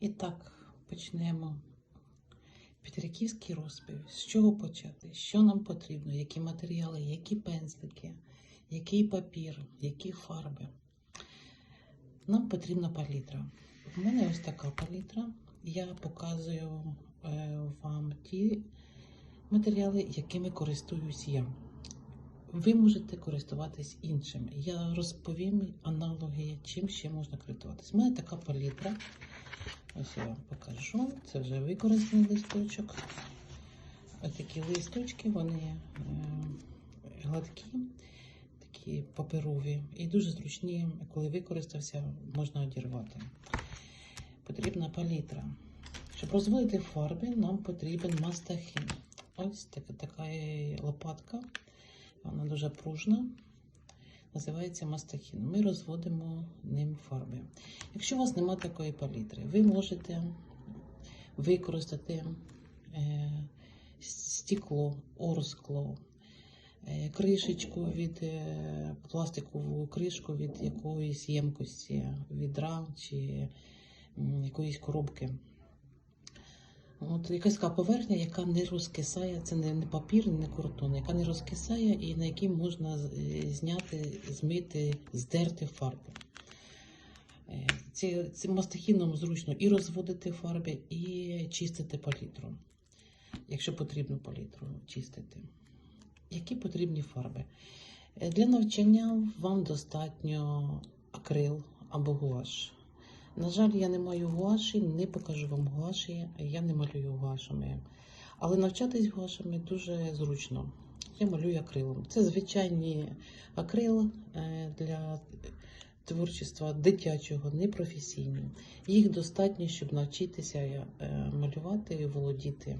І так, почнемо. Петриківський розпив. З чого почати? Що нам потрібно? Які матеріали, які пензлики, який папір, які фарби. Нам потрібна палітра. У мене ось така палітра. Я показую е, вам ті матеріали, якими користуюсь я. Ви можете користуватись іншими. Я розповім аналоги, чим ще можна користуватись. У мене така палітра. Ось я вам покажу. Це вже використаний листочок. Ось такі листочки, вони е, гладкі, такі паперові і дуже зручні, коли використався, можна одірвати. Потрібна палітра. Щоб розводити фарби, нам потрібен мастахін. Ось така, така лопатка. Вона дуже пружна. Називається мастахін. Ми розводимо ним фарби. Якщо у вас немає такої палітри, ви можете використати е, стекло, орскло, е, кришечку від е, пластикову кришку від якоїсь ємкості, відра чи якоїсь коробки. От якась така поверхня, яка не розкисає, це не, не папір, не картон, яка не розкисає і на якій можна е, зняти, змити, здерти фарби. Е, Ці, цим мастихіном зручно і розводити фарби, і чистити палітру, якщо потрібно палітру чистити. Які потрібні фарби? Е, Для навчання вам достатньо акрил або гуаш. На жаль, я не маю гуаші, не покажу вам гуаші, я не малюю гуашами. Але навчатись гуашами дуже зручно. Я малюю акрилом. Це звичайний акрил е, для творчества дитячого, непрофесійний. Їх достатньо, щоб навчитися е, малювати і володіти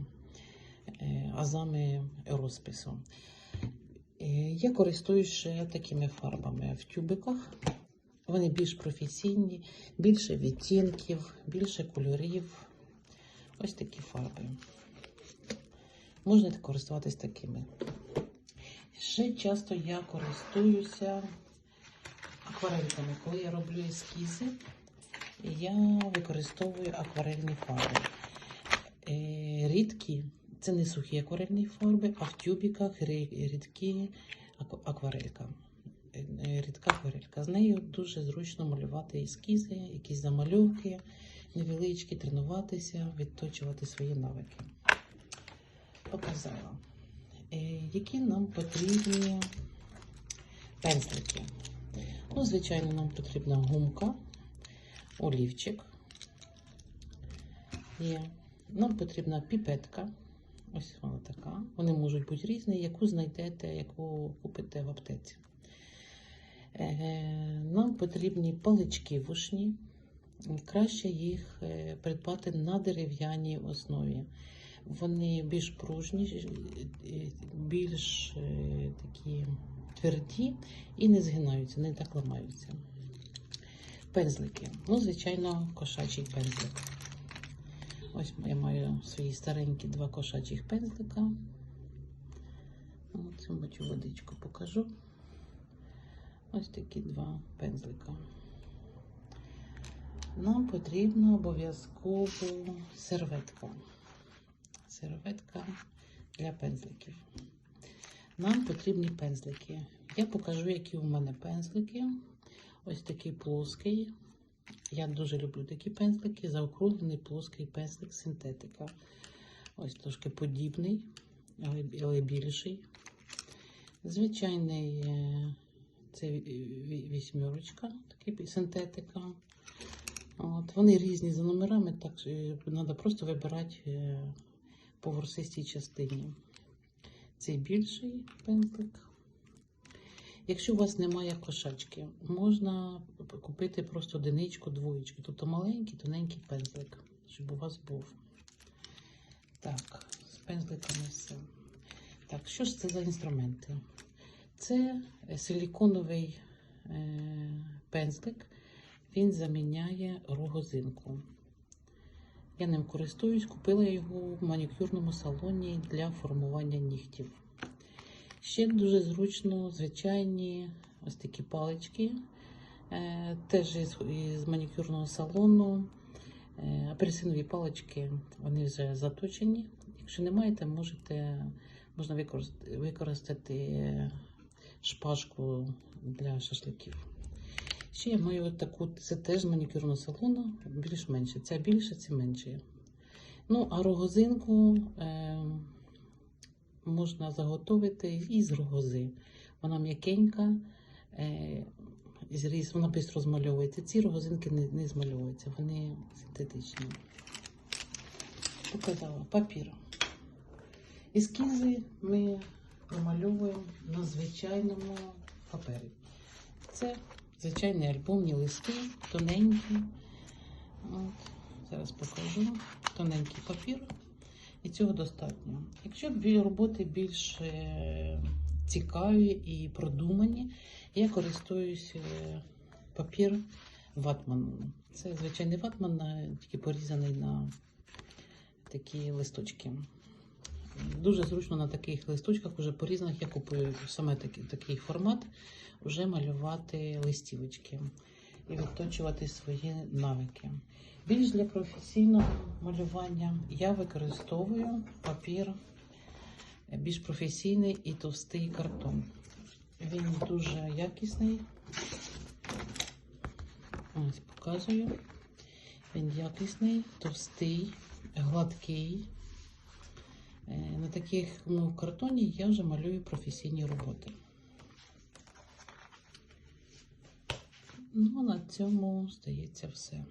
е, азами розпису. Я користуюсь ще такими фарбами в тюбиках. Вони більш професійні, більше відтінків, більше кольорів. Ось такі фарби. Можна користуватись такими. Ще часто я користуюся акварельками. Коли я роблю ескізи, я використовую акварельні фарби. Е, Рідкі, це не сухі акварельні фарби, а в тюбіках рідкі акварелька. Е, Рідка акварелька. З нею дуже зручно малювати ескізи, якісь замальовки невеличкі, тренуватися, відточувати свої навики. Показала. Е, Які нам потрібні пензлики? Ну, звичайно, нам потрібна гумка, олівчик. Є. Нам потрібна піпетка. Ось вона така. Вони можуть бути різні, яку знайдете, яку купите в аптеці. Е, Нам потрібні палички вушні. Краще їх е, придбати на дерев'яній основі. Вони більш пружні, е, більш такі тверді і не згинаються, не так ламаються. Пензлики. Ну, звичайно, кошачий пензлик. Ось я маю свої старенькі два кошачих пензлика. Цю цю водичку покажу. Ось такі два пензлика. Нам потрібна обов'язково серветка. Серветка для пензликів. Нам потрібні пензлики. Я покажу, які у мене пензлики. Ось такий плоский. Я дуже люблю такі пензлики. Заокруглений плоский пензлик синтетика. Ось трошки подібний, але, більший. Звичайний е, це ві- ві- вісьмерочка, такий синтетика. От, вони різні за номерами, так треба просто вибирати е, по ворсистій частині. Цей більший пензлик. Якщо у вас немає кошачки, можна купити просто одиничку, двоєчку. Тобто маленький, тоненький пензлик, щоб у вас був. Так, з пензликами все. Так, що ж це за інструменти? Це силіконовий е, пензлик. Він заміняє рогозинку. Я ним користуюсь, купила його в манікюрному салоні для формування нігтів. Ще дуже зручно звичайні ось такі палички, е, теж із, манікюрного салону. Е, Апельсинові палички, вони вже заточені. Якщо не маєте, можете, можна використати, е, шпажку для шашликів. Ще я маю таку, це теж з манікюрного салону, більш-менше. Ця більше, це менше. Ну, а рогозинку е, можна заготовити із рогози. Вона м'якенька, е, зріз, вона швидко розмальовується. Ці рогозинки не, не змальовуються, вони синтетичні. Показала папір. Ескізи ми промальовуємо на звичайному папері. Це звичайні альбомні листи, тоненькі. От, зараз покажу. Тоненький папір. І цього достатньо. Якщо роботи більш е, цікаві і продумані, я користуюсь е, папір ватман. Це звичайний ватман, тільки порізаний на такі листочки. Дуже зручно на таких листочках, уже порізаних, я купую саме такий, такий формат, вже малювати листівочки і відточувати свої навики. Більш для професійного малювання я використовую папір е, більш професійний і товстий картон. Він дуже якісний. Ось показую. Він якісний, товстий, гладкий. Е, На такому картоні я вже малюю професійні роботи. Ну, на цьому здається все.